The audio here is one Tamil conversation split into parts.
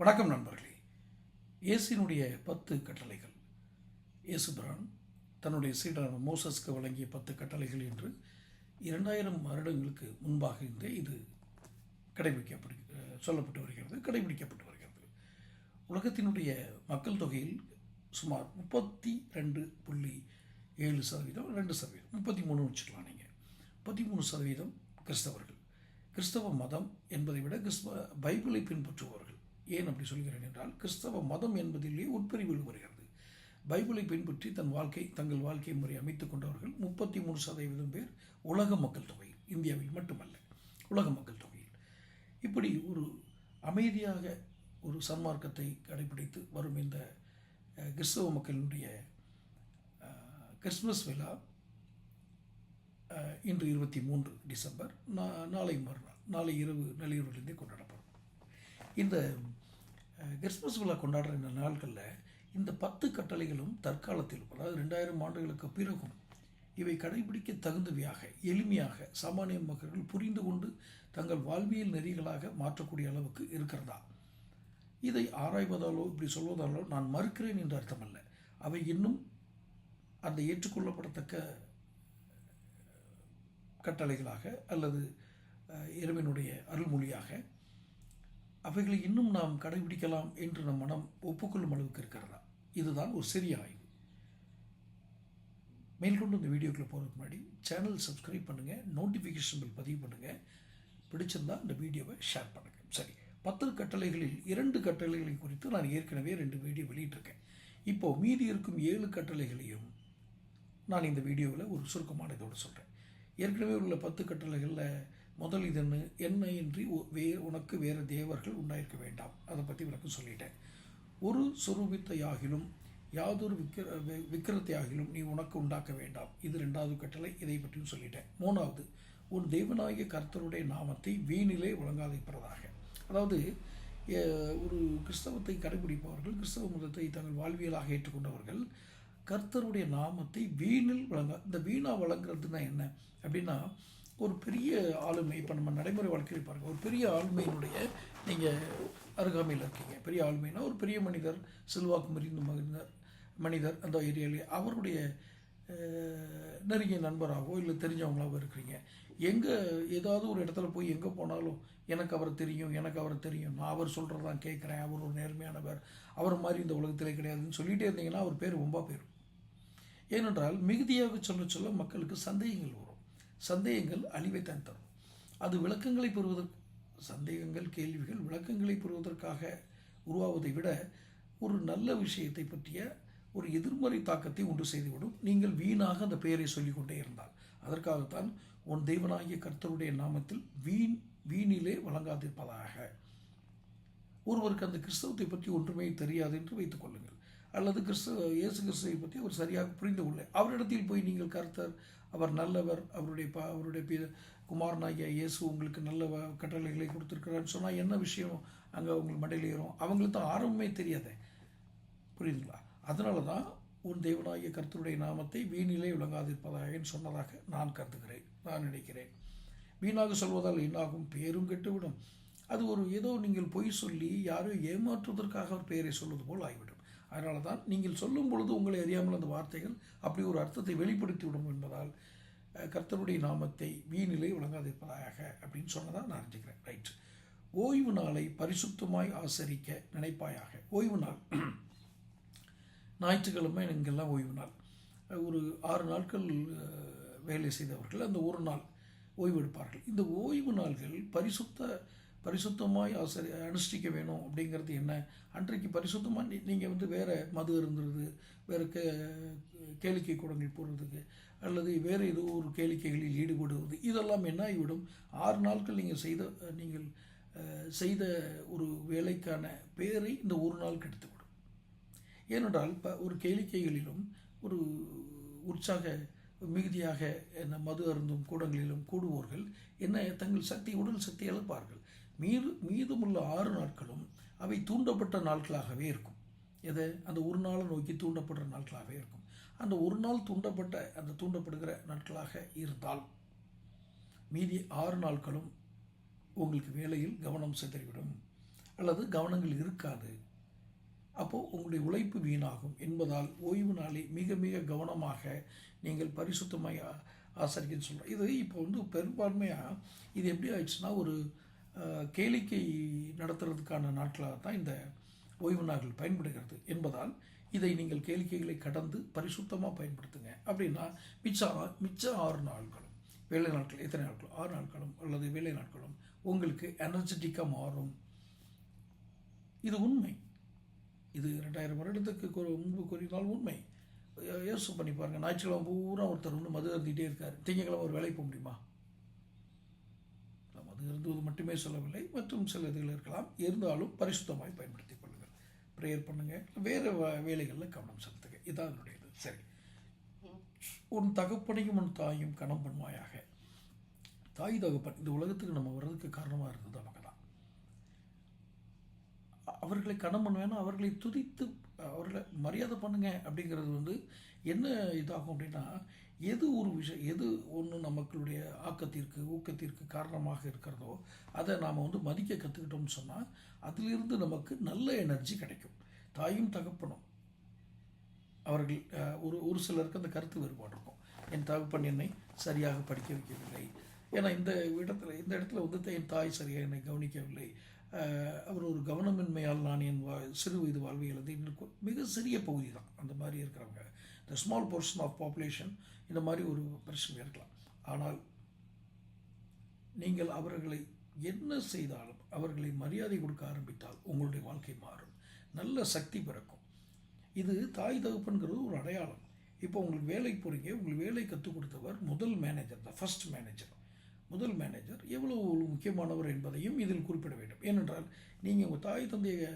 வணக்கம் நண்பர்களே. இயேசினுடைய பத்து கட்டளைகள். இயேசுபிரான் தன்னுடைய சீடரான மோசஸ்க்கு வழங்கிய பத்து கட்டளைகள் என்று இரண்டாயிரம் வருடங்களுக்கு முன்பாக இருந்தே இது கடைபிடிக்கப்படு சொல்லப்பட்டு வருகிறது கடைபிடிக்கப்பட்டு வருகிறது. உலகத்தினுடைய மக்கள் தொகையில் சுமார் முப்பத்தி ரெண்டு புள்ளி ஏழு சதவீதம் ரெண்டு சதவீதம் முப்பத்தி மூணு வச்சுக்கலாம் நீங்கள் முப்பத்தி மூணு சதவீதம் கிறிஸ்தவர்கள். கிறிஸ்தவ மதம் என்பதை விட கிறிஸ்தவ பைபிளை பின்பற்றுபவர்கள் ஏன் அப்படி சொல்கிறேன் என்றால் கிறிஸ்தவ மதம் என்பதிலேயே உட்பிரிவில் வருகிறது. பைபிளை பின்பற்றி தன் வாழ்க்கை தங்கள் வாழ்க்கை முறை அமைத்துக் கொண்டவர்கள் முப்பத்தி மூணு சதவீதம் பேர் உலக மக்கள் தொகையில் இந்தியாவில் மட்டுமல்ல உலக மக்கள் தொகையில் இப்படி ஒரு அமைதியாக ஒரு சன்மார்க்கத்தை கடைபிடித்து வரும் இந்த கிறிஸ்தவ மக்களினுடைய கிறிஸ்மஸ் விழா இன்று இருபத்தி மூன்று டிசம்பர் நா- நாளை மறுநாள் நாளை இரவு நள்ளிரவிலிருந்தே கொண்டாடப்படும். இந்த கிறிஸ்மஸ் விழா கொண்டாடுற இந்த நாட்களில் இந்த பத்து கட்டளைகளும் தற்காலத்திலும் அதாவது ரெண்டாயிரம் ஆண்டுகளுக்கு பிறகும் இவை கடைபிடிக்க தகுந்தவையாக எளிமையாக சாமானிய மக்கள் புரிந்து கொண்டு தங்கள் வாழ்வியல் நெறிகளாக மாற்றக்கூடிய அளவுக்கு இருக்கிறதா? இதை ஆராய்வதாலோ இப்படி சொல்வதாலோ நான் மறுக்கிறேன் என்று அர்த்தமல்ல. அவை இன்னும் அந்த ஏற்றுக்கொள்ளப்படத்தக்க கட்டளைகளாக அல்லது அஹ், இறைவனுடைய அருள்மொழியாக அவைகளை இன்னும் நாம் கடைபிடிக்கலாம் என்று நம் மனம் ஒப்புக்கொள்ளும் அளவுக்கு இருக்கிறதா? இதுதான் ஒரு சிறிய ஆய்வு. மேற்கொண்டு இந்த வீடியோக்குள்ள போகிறதுக்கு முன்னாடி சேனல் சப்ஸ்கிரைப் பண்ணுங்கள் நோட்டிஃபிகேஷன் பில் பதிவு பண்ணுங்கள் பிடிச்சிருந்தா இந்த வீடியோவை ஷேர் பண்ணுங்கள் சரி பத்து கட்டளைகளில் இரண்டு கட்டளைகளை குறித்து நான் ஏற்கனவே ரெண்டு வீடியோ வெளியிட்டிருக்கேன். இப்போ மீதி இருக்கும் ஏழு கட்டளைகளையும் நான் இந்த வீடியோவில் ஒரு சுருக்கமான இதோடு சொல்கிறேன் ஏற்கனவே உள்ள பத்து கட்டளைகளில் முதல் இது என்ன என்ன இன்றி ஒ- வே உனக்கு வேறு தேவர்கள் உண்டாயிருக்க வேண்டாம். அதை பற்றி விளக்கம் சொல்லிட்டேன். ஒரு சுரூபித்தையாகிலும் யாதொரு விக்கிர வி- விக்கிரத்தையாகிலும் நீ உனக்கு உண்டாக்க வேண்டாம். இது ரெண்டாவது கட்டளை. இதை பற்றியும் சொல்லிட்டேன். மூணாவது உன் தெய்வநாயக கர்த்தருடைய நாமத்தை வீணிலே வழங்காதிருப்பதாக அதாவது ஒரு கிறிஸ்தவத்தை கடைபிடிப்பவர்கள் கிறிஸ்தவ மதத்தை தங்கள் வாழ்வியலாக ஏற்றுக்கொண்டவர்கள் கர்த்தருடைய நாமத்தை வீணில் வழங்க இந்த வீணா வழங்குறதுன்னா என்ன? அப்படின்னா ஒரு பெரிய ஆளுமை இப்போ நம்ம நடைமுறை வாழ்க்கையில் பாருங்கள் ஒரு பெரிய ஆளுமையினுடைய நீங்கள் அருகாமையில் இருக்கீங்க. பெரிய ஆளுமைனா ஒரு பெரிய மனிதர் செல்வாக்கு மறிந்த மனிதர் மனிதர் அந்த ஏரியாலே அவருடைய நெருங்கிய நண்பராகவோ இல்லை தெரிஞ்சவங்களாகவோ இருக்கிறீங்க. எங்கே ஏதாவது ஒரு இடத்துல போய் எங்கே போனாலும் எனக்கு அவரை தெரியும் எனக்கு அவரை தெரியும் நான் அவர் சொல்கிறதான் கேட்குறேன் அவர் ஒரு நேர்மையானவர் அவர் மாதிரி இந்த உலகத்திலே கிடையாதுன்னு சொல்லிகிட்டே இருந்தீங்கன்னா அவர் பேர் ரொம்ப பேரும் ஏனென்றால் மிகுதியாக சொல்ல சொல்ல மக்களுக்கு சந்தேகங்கள் வரும். சந்தேகங்கள் அழிவைத்தான் தரும். அது விளக்கங்களை பெறுவதற்கு சந்தேகங்கள் கேள்விகள் விளக்கங்களை பெறுவதற்காக உருவாவதை விட ஒரு நல்ல விஷயத்தை பற்றிய ஒரு எதிர்மறை தாக்கத்தை உண்டு செய்துவிடும். நீங்கள் வீணாக அந்த பெயரை சொல்லிக்கொண்டே இருந்தால். அதற்காகத்தான் உன் தெய்வனாகிய கர்த்தருடைய நாமத்தில் வீண் வீணிலே வழங்காதிருப்பதாக. ஒருவருக்கு அந்த கிறிஸ்தவத்தை பற்றி ஒன்றுமே தெரியாது என்று வைத்துக் கொள்ளுங்கள். அல்லது கிறிஸ்தவ இயேசு கிறிஸ்துவை பற்றி அவர் சரியாக புரிந்து கொள்ள அவரிடத்தில் போய் நீங்கள் கருத்தர் அவர் நல்லவர் அவருடைய ப அவருடைய பி குமாரனாகிய இயேசு உங்களுக்கு நல்ல வ- கட்டளைகளை கொடுத்துருக்கிறான்னு சொன்னால் என்ன விஷயம்? அங்கே உங்களுக்கு மண்டையில் ஏறும். அவங்களுக்கு தான் ஆரம்பமே தெரியாதே. புரியுதுங்களா? அதனால தான் உன் தேவனாகிய கருத்தருடைய நாமத்தை வீணிலே விளங்காதிருப்பதாகன்னு சொன்னதாக நான் கருதுகிறேன். நான் நினைக்கிறேன். வீணாக சொல்வதால் என்னாகும்? பேரும் கெட்டுவிடும். அது ஒரு ஏதோ நீங்கள் பொய் சொல்லி யாரோ ஏமாற்றுவதற்காக ஒரு பெயரை சொல்வது போல் ஆகிவிடும். அதனால தான் நீங்கள் சொல்லும் பொழுது உங்களை அறியாமல் அந்த வார்த்தைகள் அப்படி ஒரு அர்த்தத்தை வெளிப்படுத்திவிடும் என்பதால் கர்த்தருடைய நாமத்தை வீணிலை வழங்காதிருப்பதாக அப்படின்னு சொன்னதான் நான் அறிஞ்சுக்கிறேன் ரைட் ஓய்வு நாளை பரிசுத்தமாய் ஆசரிக்க நினைப்பாயாக. ஓய்வு நாள். ஞாயிற்றுக்கிழமை இங்கெல்லாம் ஓய்வு நாள். ஒரு ஆறு நாட்கள் வேலை செய்தவர்கள் அந்த ஒரு நாள் ஓய்வு எடுப்பார்கள். இந்த ஓய்வு நாள்கள் பரிசுத்த பரிசுத்தமாய் ஆசரி அனுஷ்டிக்க வேணும் அப்படிங்கிறது என்ன? அன்றைக்கு பரிசுத்தமாக நீங்கள் வந்து வேறு மது இருந்துருது வேறு கே கேளிக்கை கூடங்கள் போடுறதுக்கு அல்லது வேறு ஏதோ ஒரு கேளிக்கைகளில் ஈடுபடுவது இதெல்லாம் என்ன ஆகிவிடும்? ஆறு நாட்கள் நீங்கள் செய்த நீங்கள் செய்த ஒரு வேலைக்கான பேரை இந்த ஒரு நாள் கெடுத்துவிடும். ஏனென்றால் இப்போ ஒரு கேளிக்கைகளிலும் ஒரு உற்சாக மிகுதியாக என்ன மது அருந்தும் கூடங்களிலும் கூடுவோர்கள் என்ன தங்கள் சக்தி உடல் சக்தி இழப்பார்கள் மீது மீதமுள்ள ஆறு நாட்களும் அவை தூண்டப்பட்ட நாட்களாகவே இருக்கும். எதை? அந்த ஒரு நாளை நோக்கி தூண்டப்படுற நாட்களாகவே இருக்கும். அந்த ஒரு நாள் தூண்டப்பட்ட அந்த தூண்டப்படுகிற நாட்களாக இருந்தால் மீதி ஆறு நாட்களும் உங்களுக்கு வேலையில் கவனம் சிதறிவிடும். அல்லது கவனங்கள் இருக்காது. அப்போது உங்களுடைய உழைப்பு வீணாகும் என்பதால் ஓய்வு நாளை மிக மிக கவனமாக நீங்கள் பரிசுத்தமாக ஆசரிக்கன்னு சொல்கிறோம் இது இப்போ வந்து பெரும்பான்மையாக இது எப்படி ஆயிடுச்சுன்னா ஒரு கேளிக்கை நடத்துறதுக்கான நாட்களாக தான் இந்த ஓய்வு நாட்கள் பயன்படுகிறது என்பதால் இதை நீங்கள் கேளிக்கைகளை கடந்து பரிசுத்தமாக பயன்படுத்துங்க. அப்படின்னா மிச்ச ஆ- மிச்ச ஆறு நாட்களும் வேலை நாட்கள் எத்தனை நாட்கள்? ஆறு நாட்களும் அல்லது வேலை நாட்களும் உங்களுக்கு எனர்ஜெட்டிக்காக மாறும். இது உண்மை. இது ரெண்டாயிரம் வருடத்துக்கு முன்பு கூறினால் உண்மை. யோசிச்சு பண்ணி பாருங்கள் ஞாயிற்றுக்கிழமை பூரா ஒருத்தர் வந்து மது அருந்திட்டே இருக்கார். திங்கக்கிழமை ஒரு வேலைக்கு போக முடியுமா? அது இருந்தது மட்டுமே சொல்லவில்லை மற்றும் சில இதுகள் இருக்கலாம். இருந்தாலும் பரிசுத்தமாய் பயன்படுத்திக் கொள்ளுங்கள். ப்ரேயர் பண்ணுங்க. வேறு வேலைகளில் கவனம் செலுத்துங்க. இதான் என்னுடையது சரி. உன் தகப்பனையும் உன் தாயும் கணம் பண்ணுவாயாக. தாய் தகப்பன் இந்த உலகத்துக்கு நம்ம வர்றதுக்கு காரணமாக இருந்தது அவங்க தான். அவர்களை கணம் பண்ணுவேன்னா அவர்களை துதித்து அவர்களை மரியாதை பண்ணுங்க அப்படிங்கிறது வந்து என்ன இதாகும் அப்படின்னா எது ஒரு விஷயம் எது ஒன்று நமக்களுடைய ஆக்கத்திற்கு ஊக்கத்திற்கு காரணமாக இருக்கிறதோ அதை நாம் வந்து மதிக்க கற்றுக்கிட்டோம்னு சொன்னால் அதிலிருந்து நமக்கு நல்ல எனர்ஜி கிடைக்கும். தாயும் தகப்பனும். அவர்கள் ஒரு ஒரு சிலருக்கு அந்த கருத்து வேறுபாடு இருக்கும். என் தகப்பன் என்னை சரியாக படிக்க வைக்கவில்லை. ஏன்னா இந்த இடத்துல இந்த இடத்துல வந்து என் தாய் சரியாக என்னை கவனிக்கவில்லை. அவர் ஒரு கவனமின்மையால் நான் என் வா சிறு வயது வாழ்வை மிக சிறிய பகுதி தான். அந்த மாதிரி இருக்கிறவங்க. The small portion of population இந்த மாதிரி ஒரு பிரச்சனை இருக்கலாம். ஆனால் நீங்கள் அவர்களை என்ன செய்தாலும் அவர்களை மரியாதை கொடுக்க ஆரம்பித்தால் உங்களுடைய வாழ்க்கை மாறும். நல்ல சக்தி பிறக்கும். இது தாய் தகுப்புங்கிறது ஒரு அடையாளம். இப்போ உங்களுக்கு வேலைக்கு போகிறீங்க உங்களுக்கு வேலை கற்றுக் கொடுத்தவர் முதல் மேனேஜர் தான் ஃபர்ஸ்ட் மேனேஜர் முதல் மேனேஜர் எவ்வளவு முக்கியமானவர் என்பதையும் இதில் குறிப்பிட வேண்டும். ஏனென்றால் நீங்கள் உங்கள் தாய் தந்தையை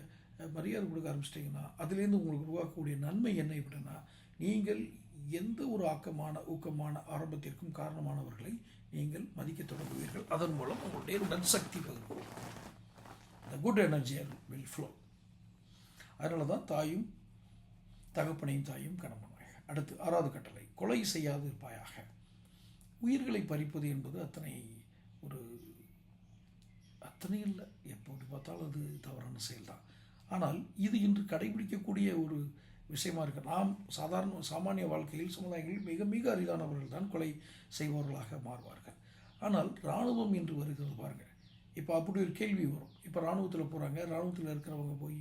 மரியாதை கொடுக்க ஆரம்பிச்சிட்டிங்கன்னா அதுலேருந்து உங்களுக்கு உருவாக்கக்கூடிய நன்மை என்ன எப்படின்னா நீங்கள் எந்த ஒரு ஆக்கமான ஊக்கமான ஆரம்பத்திற்கும் காரணமானவர்களை நீங்கள் மதிக்க தொடங்குவீர்கள். அதன் மூலம் உங்களுடைய நற்சக்தி பகிர்வு the good energy will flow அதனால தான் தாயும் தகப்பனையும் தாயும் கணவனாக. அடுத்து ஆறாவது கட்டளை கொலை செய்யாது இருப்பாயாக. உயிர்களை பறிப்பது என்பது அத்தனை ஒரு அத்தனை இல்லை. எப்போது பார்த்தாலும் அது தவறான செயல்தான். ஆனால் இது இன்று கடைபிடிக்கக்கூடிய ஒரு விஷயமா இருக்குது நாம் சாதாரண சாமானிய வாழ்க்கையில் சமுதாயங்களில் மிக மிக அரிதானவர்கள் தான் கொலை செய்பவர்களாக மாறுவார்கள். ஆனால் இராணுவம் என்று வருகிறது பாருங்கள். இப்போ அப்படி ஒரு கேள்வி வரும். இப்போ இராணுவத்தில் போகிறாங்க இராணுவத்தில் இருக்கிறவங்க போய்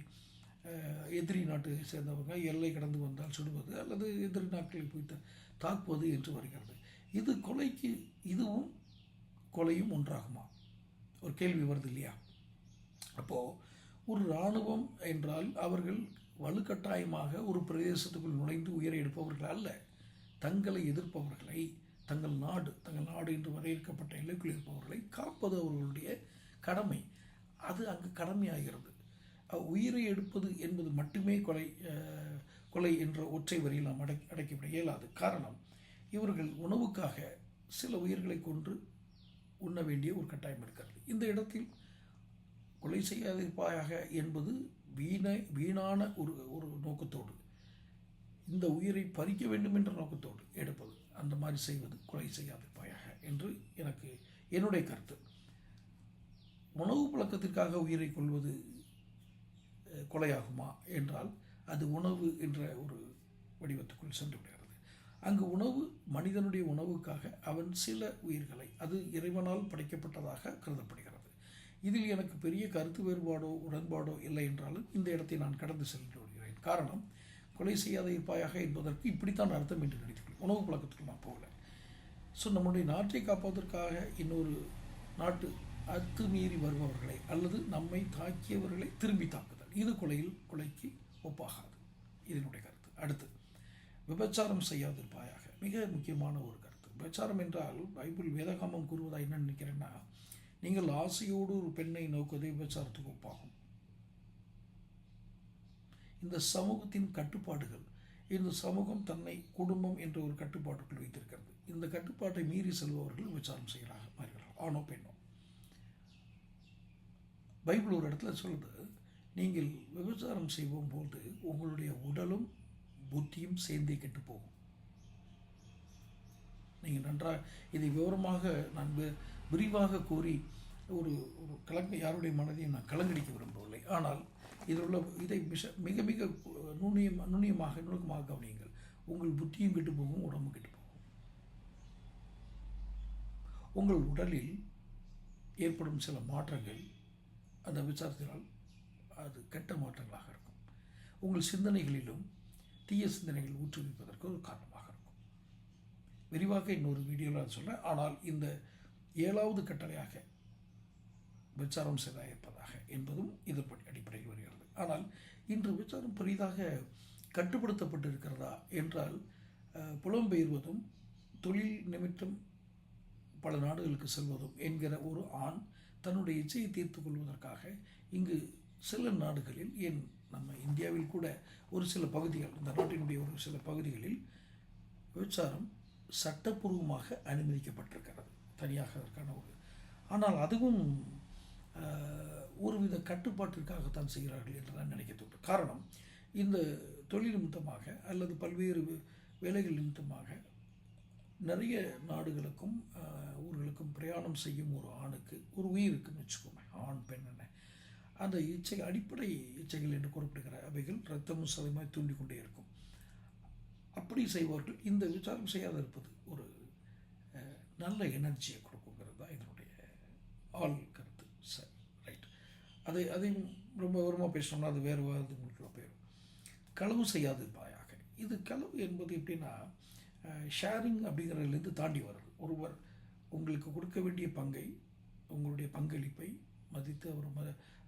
எதிரி நாட்டை சேர்ந்தவங்க எல்லை கடந்து வந்தால் சுடுவது அல்லது எதிரி நாட்களில் போய் தாக்குவது என்று வருகிறது. இது கொலைக்கு இதுவும் கொலையும் ஒன்றாகுமா? ஒரு கேள்வி வருது இல்லையா? அப்போது ஒரு இராணுவம் என்றால் அவர்கள் வலுக்கட்டாயமாக ஒரு பிரதேசத்துக்குள் நுழைந்து உயிரை எடுப்பவர்கள் அல்ல தங்களை எதிர்ப்பவர்களை தங்கள் நாடு தங்கள் நாடு என்று வரையறுக்கப்பட்ட எல்லைக்குள் இருப்பவர்களை காப்பது அவர்களுடைய கடமை. அது அங்கு கடமையாகிறது. உயிரை எடுப்பது என்பது மட்டுமே கொலை கொலை என்ற ஒற்றை வரியில் நாம் அடக்கி அடக்கிவிட இயலாது. காரணம் இவர்கள் உணவுக்காக சில உயிர்களை கொன்று உண்ண வேண்டிய ஒரு கட்டாயம் இருக்கிறது. இந்த இடத்தில் கொலை செய்யாதிருப்பாயாக என்பது வீண வீணான ஒரு ஒரு நோக்கத்தோடு இந்த உயிரை பறிக்க வேண்டும் என்ற நோக்கத்தோடு எடுப்பது அந்த மாதிரி செய்வது கொலை செய்யாதிருப்பாயாக என்று எனக்கு என்னுடைய கருத்து. உணவு பழக்கத்திற்காக உயிரை கொள்வது கொலையாகுமா என்றால் அது உணவு என்ற ஒரு வடிவத்துக்குள் சென்று விடுகிறது. அங்கு உணவு மனிதனுடைய உணவுக்காக அவன் சில உயிர்களை அது இறைவனால் படைக்கப்பட்டதாக கருதப்படுகிறது. இதில் எனக்கு பெரிய கருத்து வேறுபாடோ உடன்பாடோ இல்லை என்றாலும் இந்த இடத்தை நான் கடந்து சென்று வருகிறேன் காரணம் கொலை செய்யாத இருப்பாயாக என்பதற்கு இப்படித்தான் அர்த்தம் என்று நினைத்துக்கிறேன் உணவு பழக்கத்துக்கு நான் போகல. ஸோ நம்முடைய நாட்டை காப்பதற்காக இன்னொரு நாட்டு அத்துமீறி வருபவர்களை அல்லது நம்மை தாக்கியவர்களை திரும்பி தாக்குதல். இது கொலையில் கொலைக்கு ஒப்பாகாது. இதனுடைய கருத்து. அடுத்து விபச்சாரம் செய்யாதிருப்பாயாக மிக முக்கியமான ஒரு கருத்து. விபச்சாரம் என்றால் பைபிள் வேதகாமம் கூறுவதா என்ன நினைக்கிறேன்னா நீங்கள் ஆசையோடு ஒரு பெண்ணை நோக்குவதே விபச்சாரத்துக்கு ஒப்பாகும். இந்த சமூகத்தின் கட்டுப்பாடுகள் இந்த சமூகம் தன்னை குடும்பம் என்ற ஒரு கட்டுப்பாட்டுக்குள் வைத்திருக்கிறது. இந்த கட்டுப்பாட்டை மீறி செல்பவர்கள் விபச்சாரம் செய்கிறார்கள் மாறுகிறார்கள் ஆணோ பெண்ணோ. பைபிள் ஒரு இடத்துல சொல்லுது நீங்கள் விபச்சாரம் செய்வோம் போது உங்களுடைய உடலும் புத்தியும் சேர்ந்தே கெட்டு போகும். நீங்கள் நன்றாக இதை விவரமாக நான் விரிவாக கூறி ஒரு ஒரு கலங்க யாருடைய மனதையும் நான் கலங்கடிக்க விரும்பவில்லை. ஆனால் இதில் உள்ள இதை மிக மிக மிக நுண்ணியம் நுண்ணியமாக நுணுக்கமாக கவனியுங்கள். உங்கள் புத்தியும் கெட்டு போகும் உடம்பும் கெட்டு போகும். உங்கள் உடலில் ஏற்படும் சில மாற்றங்கள் அந்த விசாரத்தினால் அது கெட்ட மாற்றங்களாக இருக்கும். உங்கள் சிந்தனைகளிலும் தீய சிந்தனைகள் ஊற்றுவிப்பதற்கு ஒரு காரணமாக இருக்கும். விரிவாக இன்னொரு வீடியோவில் சொல்கிறேன் ஆனால் இந்த ஏழாவது கட்டளையாக விசாரம் செய்தாக இருப்பதாக என்பதும் இது அடிப்படையில் வருகிறது. ஆனால் இன்று விசாரம் பெரிதாக கட்டுப்படுத்தப்பட்டிருக்கிறதா என்றால் புலம்பெயர்வதும் தொழில் நிமித்தம் பல நாடுகளுக்கு செல்வதும் என்கிற ஒரு ஆண் தன்னுடைய இச்சையை தீர்த்து கொள்வதற்காக இங்கு சில நாடுகளில் ஏன் நம்ம இந்தியாவில் கூட ஒரு சில பகுதிகள் இந்த நாட்டினுடைய ஒரு சில பகுதிகளில் விபச்சாரம் சட்டப்பூர்வமாக அனுமதிக்கப்பட்டிருக்கிறது. தனியாக அதற்கான ஒரு ஆனால் அதுவும் ஒருவித கட்டுப்பாட்டிற்காகத்தான் செய்கிறார்கள் என்று நான் நினைக்க தோன்றும் காரணம் இந்த தொழில் நிமித்தமாக அல்லது பல்வேறு வேலைகள் நிமித்தமாக நிறைய நாடுகளுக்கும் ஊர்களுக்கும் பிரயாணம் செய்யும் ஒரு ஆணுக்கு ஒரு உயிர் இருக்குன்னு வச்சுக்கோங்க ஆண் பெண் என்ன அந்த இச்சை அடிப்படை இச்சைகள் என்று கூறப்படுகிற அவைகள் ரத்தமும் சதமாக தூண்டிக்கொண்டே இருக்கும். அப்படி செய்வார்கள் இந்த விசாரம் செய்யாத இருப்பது ஒரு நல்ல எனர்ஜியை கொடுக்குங்கிறது தான் இதனுடைய ஆள் கருத்து. சரி ரைட் அதை அதையும் ரொம்ப விவரமாக பேசணும்னா அது வேறு வாரது உங்களுக்கு போயிடும். களவு செய்யாது பாயாக இது களவு என்பது எப்படின்னா ஷேரிங் அப்படிங்கிறதுலேருந்து தாண்டி வர்றது. ஒருவர் உங்களுக்கு கொடுக்க வேண்டிய பங்கை உங்களுடைய பங்களிப்பை மதித்து அவர் ம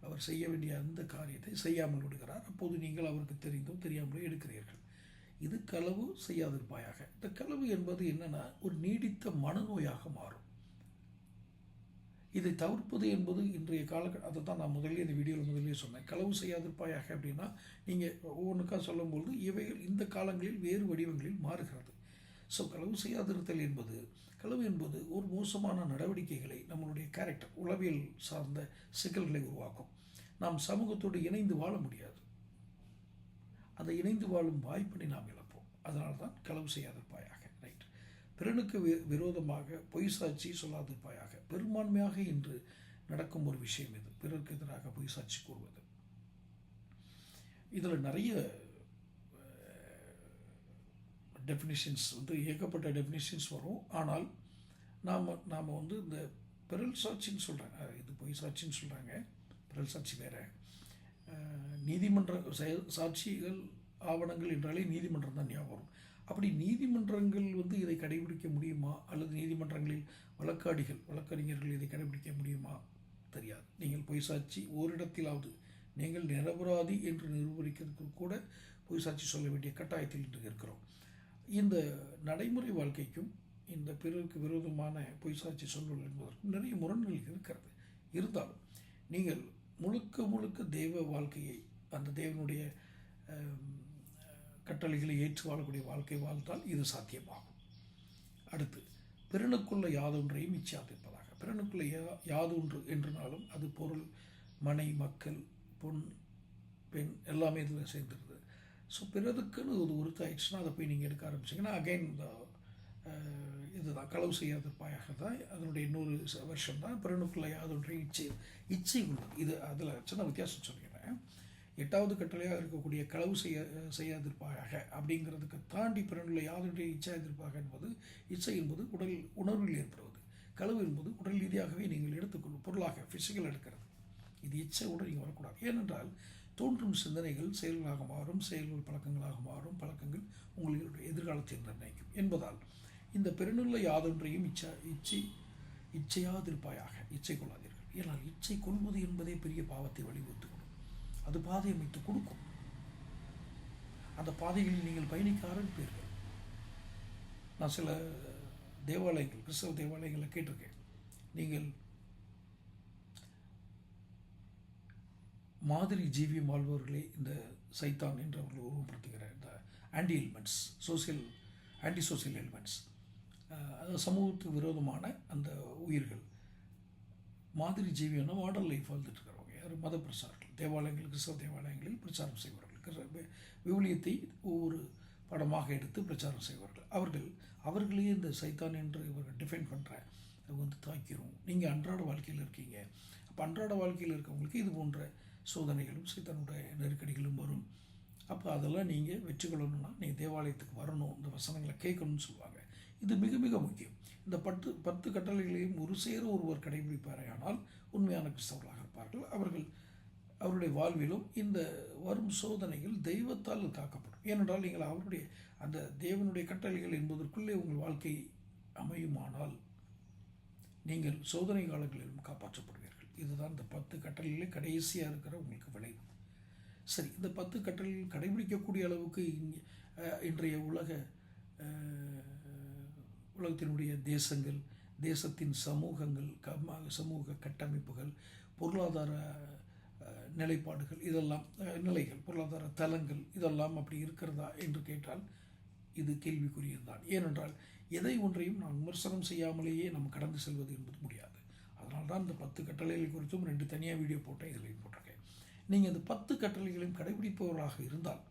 அவர் செய்ய வேண்டிய அந்த காரியத்தை செய்யாமல் விடுகிறார். அப்போது நீங்கள் அவருக்கு தெரிந்தும் தெரியாமலே எடுக்கிறீர்கள். இது களவு செய்யாதிருப்பாயாக. இந்த களவு என்பது என்னன்னா ஒரு நீடித்த மனநோயாக மாறும். இதை தவிர்ப்பது என்பது இன்றைய காலகட்ட அதை தான் நான் முதலே இந்த வீடியோவில் முதலே சொன்னேன். களவு செய்யாதிருப்பாயாக அப்படின்னா நீங்கள் ஒவ்வொன்றுக்காக சொல்லும்பொழுது இவைகள் இந்த காலங்களில் வேறு வடிவங்களில் மாறுகிறது. ஸோ களவு செய்யாதிருத்தல் என்பது களவு என்பது ஒரு மோசமான நடவடிக்கைகளை நம்மளுடைய கேரக்டர் உளவியல் சார்ந்த சிக்கல்களை உருவாக்கும். நாம் சமூகத்தோடு இணைந்து வாழ முடியாது. அந்த இணைந்து வாழும் வாய்ப்பினை நாம் இழப்போம். அதனால தான் களவு செய்யாதிருப்பாயாக ரைட் பிறனுக்கு வி- விரோதமாக பொய் சாட்சி சொல்லாதிருப்பாயாக பெரும்பான்மையாக இன்று நடக்கும் ஒரு விஷயம் இது. பிறருக்கு எதிராக பொய் சாட்சி கூறுவது. இதில் நிறைய டெஃபினிஷன்ஸ் வந்து ஏகப்பட்ட டெஃபினிஷன்ஸ் வரும். ஆனால் நாம் நாம் வந்து இந்த பிறல் சாட்சின்னு சொல்கிறாங்க இது பொய் சாட்சின்னு சொல்கிறாங்க பிறல் சாட்சி வேறு. நீதிமன்ற செயல் சாட்சிகள் ஆவணங்கள் என்றாலே நீதிமன்றம் தான் ஞாபகம் அப்படி நீதிமன்றங்கள் வந்து இதை கடைபிடிக்க முடியுமா? அல்லது நீதிமன்றங்களில் வழக்காடிகள் வழக்கறிஞர்கள் இதை கடைபிடிக்க முடியுமா? தெரியாது. நீங்கள் பொய் சாட்சி ஓரிடத்திலாவது நீங்கள் நிரபராதி என்று நிரூபிக்கிறதுக்கு கூட பொய் சாட்சி சொல்ல வேண்டிய கட்டாயத்தில் இன்று இருக்கிறோம். இந்த நடைமுறை வாழ்க்கைக்கும் இந்த பிறருக்கு விரோதமான பொய் சாட்சி சொல்வது என்பதற்கும் நிறைய முரண்கள் இருக்கிறது. இருந்தாலும் நீங்கள் முழுக்க முழுக்க தெய்வ வாழ்க்கையை அந்த தேவனுடைய கட்டளைகளை ஏற்று வாழக்கூடிய வாழ்க்கை வாழ்ந்தால் இது சாத்தியமாகும். அடுத்து பிறனுக்குள்ள யாதொன்றையும் இச்சாதிப்பதாக பிறனுக்குள்ள யா யாதொன்று என்றனாலும் அது பொருள் மனை மக்கள் பொன் பெண் எல்லாமே இதில் சேர்ந்துருது ஸோ பிறதுக்குன்னு ஒரு உறுத்தாயிடுச்சுன்னா அதை போய் நீங்கள் எடுக்க ஆரம்பிச்சிங்கன்னா அகைன் இந்த இதுதான் களவு செய்யாதிருப்பாயாக தான் அதனுடைய இன்னொரு வருஷம் தான் பிறனுக்குள்ள யாதொன்றையும் இச்சை இச்சை உள்ளது. இது அதில் சின்ன வித்தியாசம் சொல்லிடுறேன். எட்டாவது கட்டளையாக இருக்கக்கூடிய களவு செய்ய செய்யாதிருப்பாயாக அப்படிங்கிறதுக்கு தாண்டி பிறனுள்ள யாருடைய இச்சா எதிர்ப்பாக என்பது இச்சை என்பது உடல் உணர்வில் ஏற்படுவது. களவு என்பது உடல் ரீதியாகவே நீங்கள் எடுத்துக்கொள்ளும் பொருளாக ஃபிசிக்கல் எடுக்கிறது. இது இச்சை உடல் நீங்கள் வரக்கூடாது. ஏனென்றால் தோன்றும் சிந்தனைகள் செயல்களாக மாறும் செயல்கள் பழக்கங்களாக மாறும் பழக்கங்கள் உங்களுடைய எதிர்காலத்தை நிர்ணயிக்கும் என்பதால் இந்த பெருநிலை யாதொன்றையும் இச்சா இச்சை இச்சையாதிருப்பாயாக இச்சை கொள்ளாதீர்கள். ஏனால் இச்சை கொள்வது என்பதே பெரிய பாவத்தை வலியுறுத்துக்கணும் அது பாதை அமைத்து கொடுக்கும். அந்த பாதைகளில் நீங்கள் பயணிக்க ஆரம்பிப்பீர்கள். நான் சில தேவாலயங்கள் கிறிஸ்தவ தேவாலயங்களில் கேட்டிருக்கேன். நீங்கள் மாதிரி ஜீவியம் வாழ்பவர்களே இந்த சைத்தான் என்று அவர்கள் உருவப்படுத்துகிற இந்த anti elements social anti social elements அதாவது சமூகத்துக்கு விரோதமான அந்த உயிர்கள். மாதிரி ஜீவியம்னா மாடல் லைஃப் வாழ்ந்துட்டு இருக்கிறவங்க மத பிரச்சாரங்கள் தேவாலயங்கள் கிறிஸ்தவ தேவாலயங்களில் பிரச்சாரம் செய்வார்கள். விவிலியத்தை ஒவ்வொரு படமாக எடுத்து பிரச்சாரம் செய்வார்கள். அவர்கள் அவர்களே இந்த சைத்தான் என்று இவர்கள் டிஃபைன் பண்ணுற அது வந்து தாக்கிரும். நீங்கள் அன்றாட வாழ்க்கையில் இருக்கீங்க. அப்போ அன்றாட வாழ்க்கையில் இருக்கவங்களுக்கு இது போன்ற சோதனைகளும் சைத்தானுடைய நெருக்கடிகளும் வரும். அப்போ அதெல்லாம் நீங்கள் வெற்றி கொள்ளணும்னா நீங்கள் தேவாலயத்துக்கு வரணும் இந்த வசனங்களை கேட்கணும்னு சொல்லுவாங்க. இது மிக மிக முக்கியம். இந்த பத்து பத்து கட்டளைகளையும் ஒரு சேர ஒருவர் கடைபிடிப்பாரே ஆனால் உண்மையான கிறிஸ்தவர்களாக இருப்பார்கள் அவர்கள் அவருடைய வாழ்விலும் இந்த வரும் சோதனைகள் தெய்வத்தால் காக்கப்படும். ஏனென்றால் நீங்கள் அவருடைய அந்த தேவனுடைய கட்டளைகள் என்பதற்குள்ளே உங்கள் வாழ்க்கை அமையுமானால் நீங்கள் சோதனை காலங்களிலும் காப்பாற்றப்படுவீர்கள். இதுதான் இந்த பத்து கட்டளைகளே கடைசியாக இருக்கிற உங்களுக்கு விளைவு. சரி இந்த பத்து கட்டளையில் கடைபிடிக்கக்கூடிய அளவுக்கு இன்றைய உலக உலகத்தினுடைய தேசங்கள் தேசத்தின் சமூகங்கள் கம சமூக கட்டமைப்புகள் பொருளாதார நிலைப்பாடுகள் இதெல்லாம் நிலைகள் பொருளாதார தலங்கள் இதெல்லாம் அப்படி இருக்கிறதா என்று கேட்டால் இது கேள்விக்குரியதுதான் ஏனென்றால் எதை ஒன்றையும் நான் விமர்சனம் செய்யாமலேயே நம்ம கடந்து செல்வது என்பது முடியாது. அதனால தான் இந்த பத்து கட்டளைகள் குறித்தும் ரெண்டு தனியாக வீடியோ போட்டேன் இதில் போட்டிருக்கேன். நீங்கள் இந்த பத்து கட்டளைகளையும் கடைபிடிப்பவராக இருந்தால்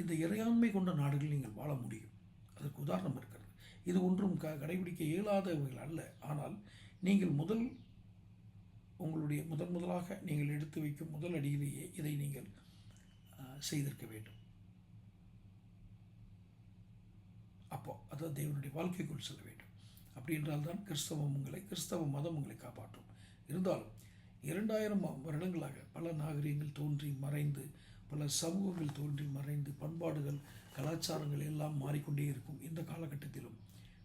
இந்த இறையாண்மை கொண்ட நாடுகள் நீங்கள் வாழ முடியும். அதற்கு உதாரணம் இருக்கிறது. இது ஒன்றும் க கடைபிடிக்க இயலாதவைகள் அல்ல. ஆனால் நீங்கள் முதல் உங்களுடைய முதன் முதலாக நீங்கள் எடுத்து வைக்கும் முதல் அடியிலேயே இதை நீங்கள் செய்திருக்க வேண்டும். அப்போ அதான் தேவனுடைய வாழ்க்கைக்குள் செல்ல வேண்டும். அப்படி என்றால் தான் கிறிஸ்தவம் உங்களை கிறிஸ்தவ மதம் உங்களை காப்பாற்றும். இருந்தாலும் இரண்டாயிரம் வருடங்களாக பல நாகரிகங்கள் தோன்றி மறைந்து பல சமூகங்கள் தோன்றி மறைந்து பண்பாடுகள் கலாச்சாரங்கள் எல்லாம் மாறிக்கொண்டே இருக்கும் இந்த காலகட்டத்திலும்.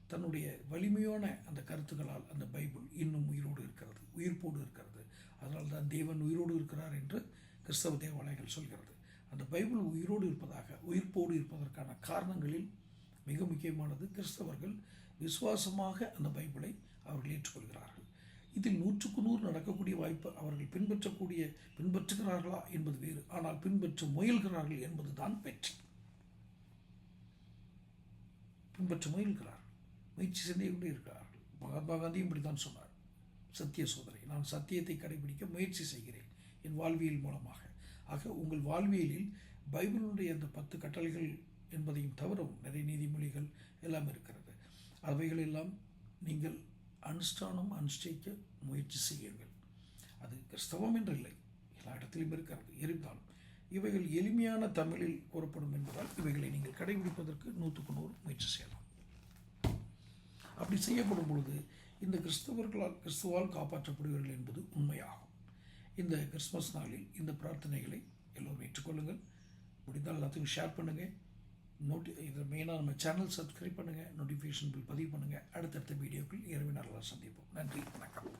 தன்னுடைய வலிமையான அந்த கருத்துக்களால் அந்த பைபிள் இன்னும் உயிரோடு இருக்கிறது உயிர்ப்போடு இருக்கிறது. அதனால் தான் தேவன் உயிரோடு இருக்கிறார் என்று கிறிஸ்தவ தேவாலயங்கள் சொல்கிறது. அந்த பைபிள் உயிரோடு இருப்பதாக உயிர்ப்போடு இருப்பதற்கான காரணங்களில் மிக முக்கியமானது கிறிஸ்தவர்கள் விசுவாசமாக அந்த பைபிளை அவர்கள் ஏற்றுக்கொள்கிறார்கள். இதில் நூற்றுக்கு நூறு நடக்கக்கூடிய வாய்ப்பு அவர்கள் பின்பற்றக்கூடிய பின்பற்றுகிறார்களா என்பது வேறு. ஆனால் பின்பற்ற முயல்கிறார்கள் என்பதுதான் வெற்றி பின்பற்ற முயல்கிறார்கள். முயற்சி செய்து கொண்டே இருக்கிறார்கள் மகாத்மா காந்தியும் இப்படி தான் சொன்னார். சத்திய சோதனை. நான் சத்தியத்தை கடைபிடிக்க முயற்சி செய்கிறேன் என் வாழ்வியல் மூலமாக. ஆக உங்கள் வாழ்வியலில் பைபிளுடைய அந்த பத்து கட்டளைகள் என்பதையும் தவிரவும் நிறைய நீதிமொழிகள் எல்லாம் இருக்கிறது. அவைகளெல்லாம் நீங்கள் அனுஷ்டானம் அனுஷ்டிக்க முயற்சி செய்யுங்கள். அது கிறிஸ்தவம் என்றில்லை எல்லா இடத்திலும் இருக்கிறது. இருந்தாலும் இவைகள் எளிமையான தமிழில் கூறப்படும் என்பதால் இவைகளை நீங்கள் கடைபிடிப்பதற்கு நூற்றுக்கு நூறு முயற்சி செய்யலாம். அப்படி செய்யப்படும் பொழுது இந்த கிறிஸ்தவர்களால் கிறிஸ்துவால் காப்பாற்றப்படுவீர்கள் என்பது உண்மையாகும். இந்த கிறிஸ்மஸ் நாளில் இந்த பிரார்த்தனைகளை எல்லோரும் ஏற்றுக்கொள்ளுங்கள். முடிந்தால் எல்லாத்துக்கும் ஷேர் பண்ணுங்கள் நோட்டி இதில் மெயினாக நம்ம சேனல் சப்ஸ்கிரைப் பண்ணுங்கள் நோட்டிஃபிகேஷன் பில் பதிவு பண்ணுங்கள் அடுத்தடுத்த வீடியோக்கள் இரவினரெல்லாம் சந்திப்போம். நன்றி. வணக்கம்.